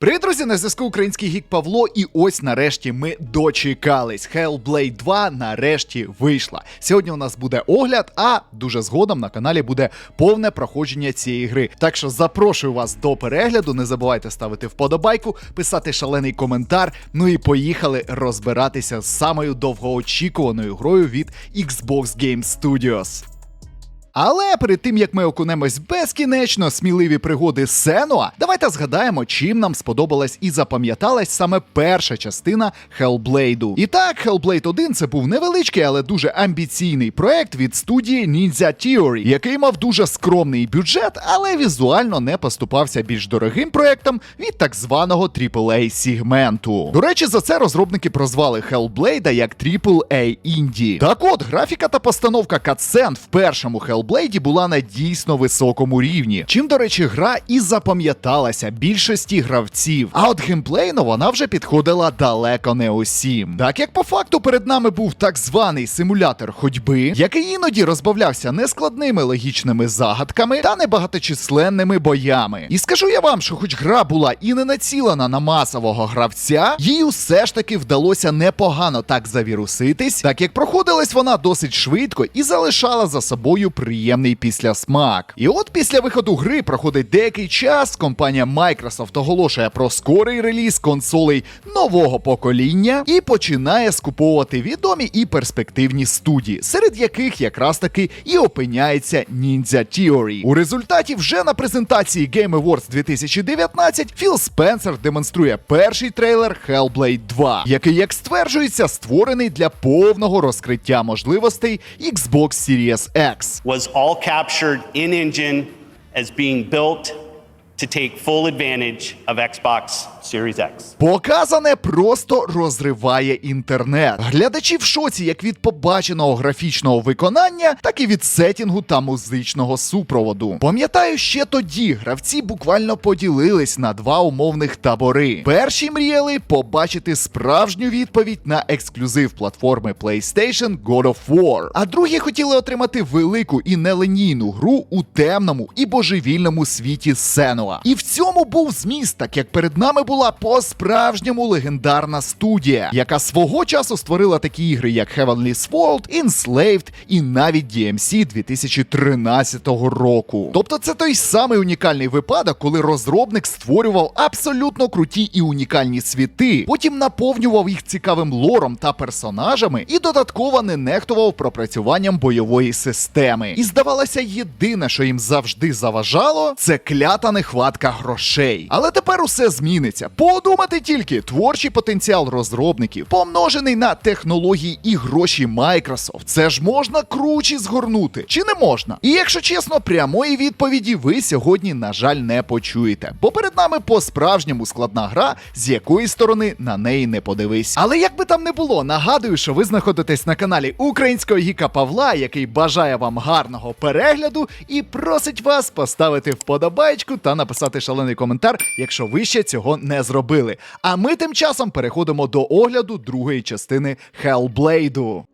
Привіт, друзі, на зв'язку український гік Павло, і ось нарешті ми дочекались. Hellblade 2 нарешті вийшла. Сьогодні у нас буде огляд, а дуже згодом на каналі буде повне проходження цієї гри. Так що запрошую вас до перегляду. Не забувайте ставити вподобайку, писати шалений коментар. Ну і поїхали розбиратися з самою довгоочікуваною грою від Xbox Game Studios. Але перед тим як ми окунемось безкінечно сміливі пригоди Сенуа, давайте згадаємо, чим нам сподобалась і запам'яталась саме перша частина Hellblade. І так, Hellblade 1 це був невеличкий, але дуже амбіційний проект від студії Ninja Theory, який мав дуже скромний бюджет, але візуально не поступався більш дорогим проектам від так званого AAA сегменту. До речі, за це розробники прозвали Hellblade як AAA інді. Так от, графіка та постановка катсцен в першому Hellblade була на дійсно високому рівні. Чим, до речі, гра і запам'яталася більшості гравців. А от геймплейно вона вже підходила далеко не усім. Так як по факту перед нами був так званий симулятор ходьби, який іноді розбавлявся нескладними логічними загадками та небагаточисленними боями. І скажу я вам, що хоч гра була і не націлена на масового гравця, їй усе ж таки вдалося непогано так завіруситись, так як проходилась вона досить швидко і залишала за собою приємний післясмак. І от після виходу гри проходить деякий час, компанія Microsoft оголошує про скорий реліз консолей нового покоління і починає скуповувати відомі і перспективні студії, серед яких якраз таки і опиняється Ninja Theory. У результаті вже на презентації Game Awards 2019 Філ Спенсер демонструє перший трейлер Hellblade 2, який, як стверджується, створений для повного розкриття можливостей Xbox Series X. was all captured in engine as being built to take full advantage of Xbox Series X. Показане просто розриває інтернет. Глядачі в шоці як від побаченого графічного виконання, так і від сетінгу та музичного супроводу. Пам'ятаю, ще тоді гравці буквально поділились на два умовних табори. Перші мріяли побачити справжню відповідь на ексклюзив платформи PlayStation God of War, а другі хотіли отримати велику і нелинійну гру у темному і божевільному світі Сенуа. І в цьому був зміст, так як перед нами була по-справжньому легендарна студія, яка свого часу створила такі ігри, як Heavenly Sword, Enslaved і навіть DMC 2013 року. Тобто це той самий унікальний випадок, коли розробник створював абсолютно круті і унікальні світи, потім наповнював їх цікавим лором та персонажами і додатково не нехтував пропрацюванням бойової системи. І здавалося, єдине, що їм завжди заважало, це клята нехватка грошей. Але тепер усе зміниться. Подумати тільки, творчий потенціал розробників, помножений на технології і гроші Microsoft. Це ж можна круче згорнути, чи не можна? І якщо чесно, прямої відповіді ви сьогодні, на жаль, не почуєте. Бо перед нами по-справжньому складна гра, з якої сторони на неї не подивись. Але як би там не було, нагадую, що ви знаходитесь на каналі українського гіка Павла, який бажає вам гарного перегляду і просить вас поставити вподобайку та написати шалений коментар, якщо ви ще цього не зробили. А ми тим часом переходимо до огляду другої частини Hellblade.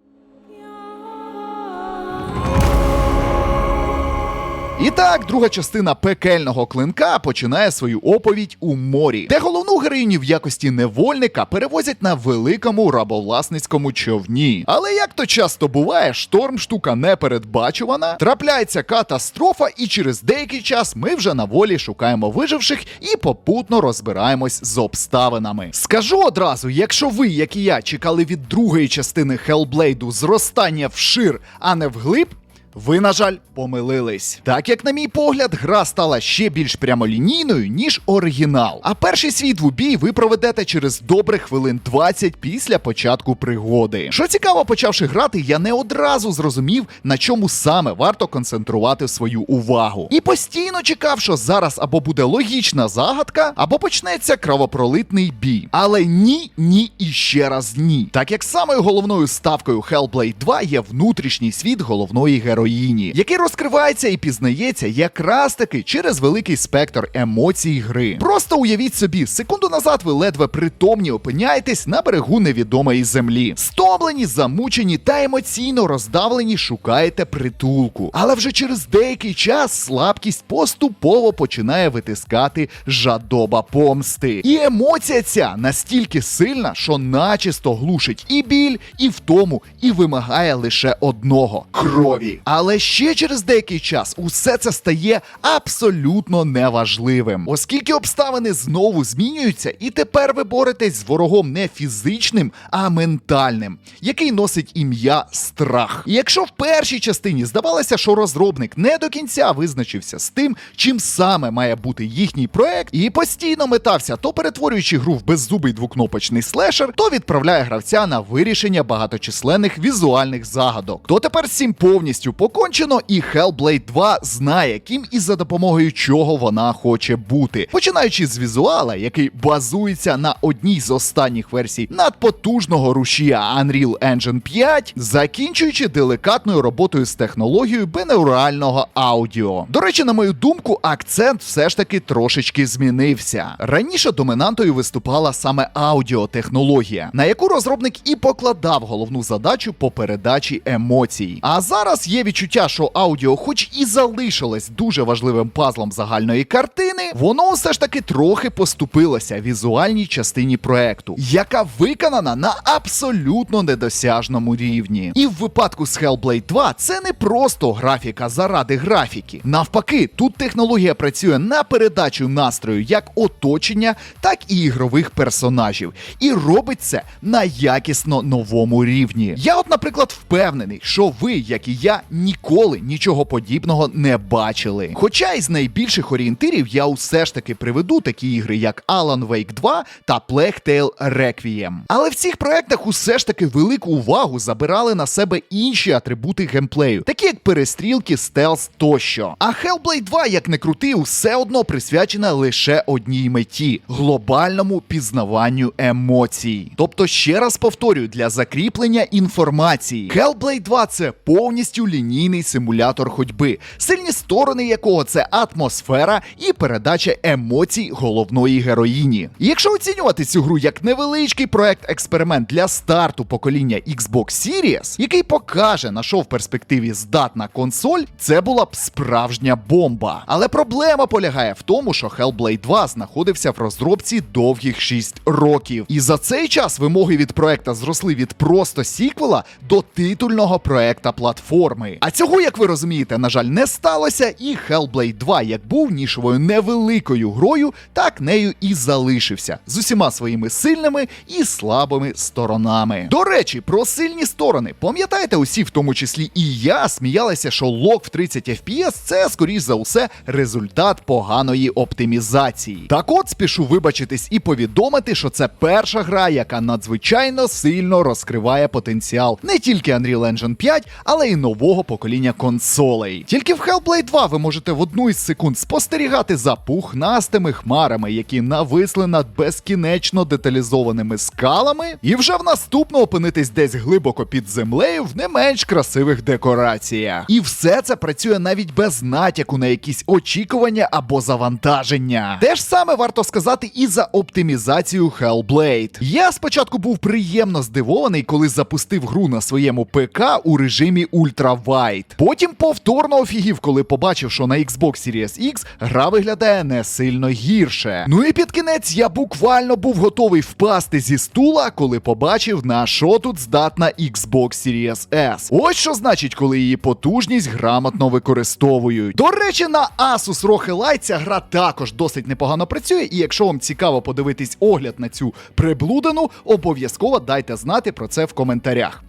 І так, друга частина пекельного клинка починає свою оповідь у морі, де головну героїню в якості невольника перевозять на великому рабовласницькому човні. Але як то часто буває, шторм штука непередбачувана, трапляється катастрофа, і через деякий час ми вже на волі шукаємо виживших і попутно розбираємось з обставинами. Скажу одразу, якщо ви, як і я, чекали від другої частини Hellblade зростання вшир, а не вглиб, ви, на жаль, помилились. Так як, на мій погляд, гра стала ще більш прямолінійною, ніж оригінал. А перший свій двобій ви проведете через добрих хвилин 20 після початку пригоди. Що цікаво, почавши грати, я не одразу зрозумів, на чому саме варто концентрувати свою увагу. І постійно чекав, що зараз або буде логічна загадка, або почнеться кровопролитний бій. Але ні, ні і ще раз ні. Так як самою головною ставкою Hellblade 2 є внутрішній світ головної героїні. Героїні, який розкривається і пізнається якраз таки через великий спектр емоцій гри. Просто уявіть собі, секунду назад ви ледве притомні опиняєтесь на берегу невідомої землі. Стомлені, замучені та емоційно роздавлені шукаєте притулку. Але вже через деякий час слабкість поступово починає витискати жадоба помсти. І емоція ця настільки сильна, що начисто глушить і біль, і втому, і вимагає лише одного крові. Але ще через деякий час усе це стає абсолютно неважливим, оскільки обставини знову змінюються, і тепер ви боретесь з ворогом не фізичним, а ментальним, який носить ім'я страх. І якщо в першій частині здавалося, що розробник не до кінця визначився з тим, чим саме має бути їхній проект, і постійно метався, то перетворюючи гру в беззубий двокнопочний слешер, то відправляє гравця на вирішення багаточисленних візуальних загадок. То тепер цим повністю покончено, і Hellblade 2 знає, ким і за допомогою чого вона хоче бути. Починаючи з візуала, який базується на одній з останніх версій надпотужного рушія Unreal Engine 5, закінчуючи делікатною роботою з технологією бинеурального аудіо. До речі, на мою думку, акцент все ж таки трошечки змінився. Раніше домінантою виступала саме аудіотехнологія, на яку розробник і покладав головну задачу по передачі емоцій. А зараз є відчуття, що аудіо, хоч і залишилось дуже важливим пазлом загальної картини, воно все ж таки трохи поступилося візуальній частині проекту, яка виконана на абсолютно недосяжному рівні. І в випадку з Hellblade 2 це не просто графіка заради графіки. Навпаки, тут технологія працює на передачу настрою як оточення, так і ігрових персонажів. І робить це на якісно новому рівні. Я, от, наприклад, впевнений, що ви, як і я, ніколи нічого подібного не бачили. Хоча із найбільших орієнтирів я усе ж таки приведу такі ігри, як Alan Wake 2 та Plague Tale Requiem. Але в цих проектах усе ж таки велику увагу забирали на себе інші атрибути геймплею, такі як перестрілки, стелс тощо. А Hellblade 2, як не крути, все одно присвячена лише одній меті глобальному пізнаванню емоцій. Тобто, ще раз повторюю, для закріплення інформації. Hellblade 2 це повністю лінійний симулятор ходьби, сильні сторони якого це атмосфера і передача емоцій головної героїні. Якщо оцінювати цю гру як невеличкий проект експеримент для старту покоління Xbox Series, який покаже, на що в перспективі здатна консоль, це була б справжня бомба. Але проблема полягає в тому, що Hellblade 2 знаходився в розробці довгих 6 років. І за цей час вимоги від проекта зросли від просто сіквела до титульного проекта платформи. А цього, як ви розумієте, на жаль, не сталося, і Hellblade 2 як був нішовою невеликою грою, так нею і залишився з усіма своїми сильними і слабими сторонами. До речі, про сильні сторони. Пам'ятаєте, усі, в тому числі і я, сміялися, що лок в 30 FPS це, скоріш за усе, результат поганої оптимізації. Так от спішу вибачитись і повідомити, що це перша гра, яка надзвичайно сильно розкриває потенціал не тільки Unreal Engine 5, але й нового покоління консолей. Тільки в Hellblade 2 ви можете в одну із секунд спостерігати за пухнастими хмарами, які нависли над безкінечно деталізованими скалами, і вже в наступно опинитись десь глибоко під землею в не менш красивих декораціях. І все це працює навіть без натяку на якісь очікування або завантаження. Те ж саме варто сказати і за оптимізацію Hellblade. Я спочатку був приємно здивований, коли запустив гру на своєму ПК у режимі Ultra Wide. Потім повторно офігів, коли побачив, що на Xbox Series X гра виглядає не сильно гірше. Ну і під кінець я буквально був готовий впасти зі стула, коли побачив, на що тут здатна Xbox Series S. Ось що значить, коли її потужність грамотно використовують. До речі, на Asus ROG Elite ця гра також досить непогано працює, і якщо вам цікаво подивитись огляд на цю приблудину, обов'язково дайте знати про це в коментарях.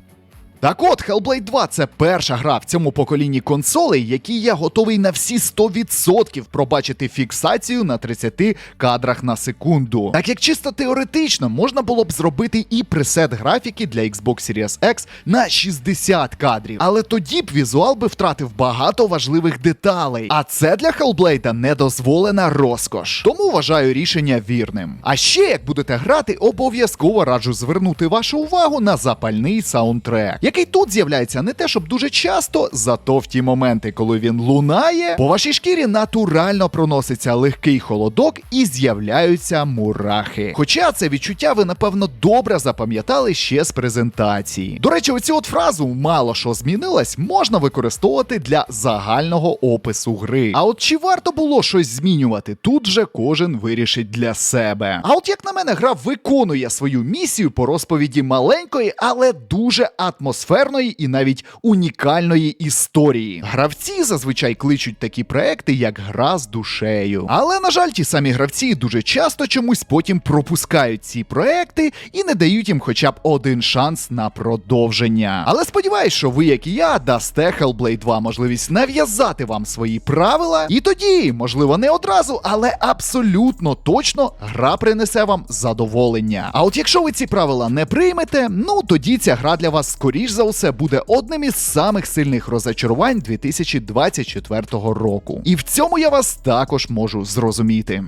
Так от, Hellblade 2 це перша гра в цьому поколінні консолей, якій я готовий на всі 100% пробачити фіксацію на 30 кадрах на секунду. Так як чисто теоретично можна було б зробити і пресет графіки для Xbox Series X на 60 кадрів, але тоді б візуал би втратив багато важливих деталей. А це для Hellblade недозволена розкош. Тому вважаю рішення вірним. А ще як будете грати, обов'язково раджу звернути вашу увагу на запальний саундтрек, який тут з'являється не те, щоб дуже часто, зато в ті моменти, коли він лунає, по вашій шкірі натурально проноситься легкий холодок і з'являються мурахи. Хоча це відчуття ви, напевно, добре запам'ятали ще з презентації. До речі, оцю от фразу мало що змінилось, можна використовувати для загального опису гри. А от чи варто було щось змінювати, тут же кожен вирішить для себе. А от як на мене, гра виконує свою місію по розповіді маленької, але дуже атмосферної і навіть унікальної історії. Гравці зазвичай кличуть такі проекти, як гра з душею. Але на жаль, ті самі гравці дуже часто чомусь потім пропускають ці проекти і не дають їм хоча б один шанс на продовження. Але сподіваюсь, що ви, як і я, дасте Hellblade 2 можливість нав'язати вам свої правила, і тоді, можливо, не одразу, але абсолютно точно гра принесе вам задоволення. А от якщо ви ці правила не приймете, ну тоді ця гра для вас скоріш за усе буде одним із самих сильних розочарувань 2024 року. І в цьому я вас також можу зрозуміти.